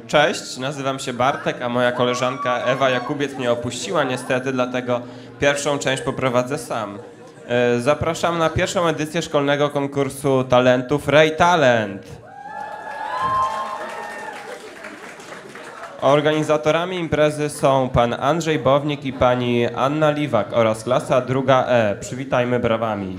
Cześć, nazywam się Bartek, a moja koleżanka Ewa Jakubiec mnie opuściła niestety, dlatego pierwszą część poprowadzę sam. E, Zapraszam na pierwszą edycję szkolnego konkursu talentów Ray Talent. Organizatorami imprezy są pan Andrzej Bownik i pani Anna Liwak oraz klasa druga E. Przywitajmy brawami.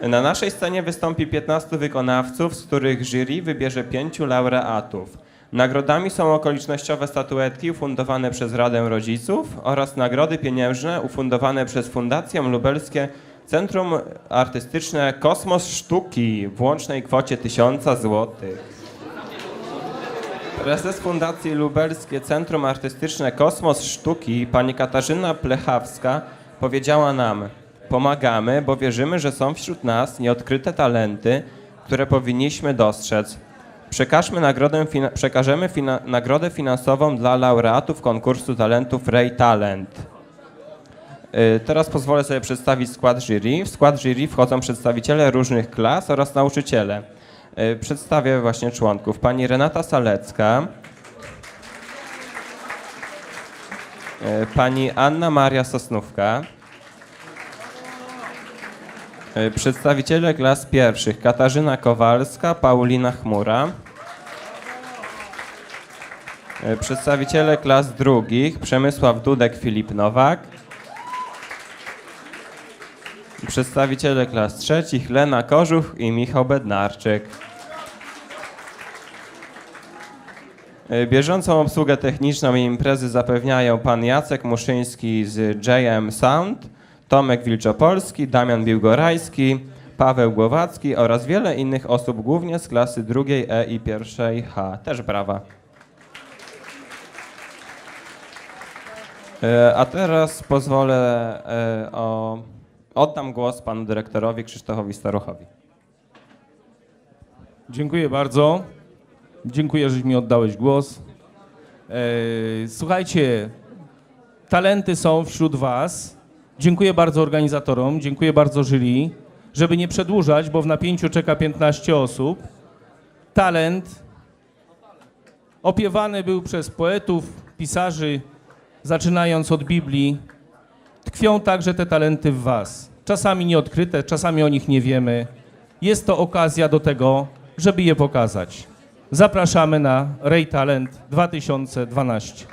Na naszej scenie wystąpi 15 wykonawców, z których jury wybierze pięciu laureatów. Nagrodami są okolicznościowe statuetki ufundowane przez Radę Rodziców oraz nagrody pieniężne ufundowane przez Fundację Lubelskie Centrum Artystyczne Kosmos Sztuki w łącznej kwocie 1000 złotych. Prezes Fundacji Lubelskie Centrum Artystyczne Kosmos Sztuki, pani Katarzyna Plechawska, powiedziała nam: Pomagamy, bo wierzymy, że są wśród nas nieodkryte talenty, które powinniśmy dostrzec. Przekażmy nagrodę, fina- przekażemy fina- nagrodę finansową dla laureatów konkursu talentów Ray Talent. Y, Teraz pozwolę sobie przedstawić skład jury. W skład jury wchodzą przedstawiciele różnych klas oraz nauczyciele. Y, Przedstawię właśnie członków. Pani Renata Salecka, y, pani Anna Maria Sosnówka, przedstawiciele klas pierwszych Katarzyna Kowalska, Paulina Chmura, y, przedstawiciele klas drugich Przemysław Dudek, Filip Nowak, Przedstawiciele klas trzecich Lena Kożuch i Michał Bednarczyk. Y, Bieżącą obsługę techniczną imprezy zapewniają pan Jacek Muszyński z JM Sound, Tomek Wilczopolski, Damian Biłgorajski, Paweł Głowacki oraz wiele innych osób, głównie z klasy drugiej E i pierwszej H. Też brawa. E, A teraz pozwolę e, o. Oddam głos panu dyrektorowi Krzysztofowi Starochowi. Dziękuję bardzo. Dziękuję, że mi oddałeś głos. E, słuchajcie, talenty są wśród Was. Dziękuję bardzo organizatorom, dziękuję bardzo jury. Żeby nie przedłużać, bo w napięciu czeka 15 osób. Talent opiewany był przez poetów, pisarzy, zaczynając od Biblii. Tkwią także te talenty w Was. Czasami nieodkryte, czasami o nich nie wiemy. Jest to okazja do tego, żeby je pokazać. Zapraszamy na Ray Talent 2012.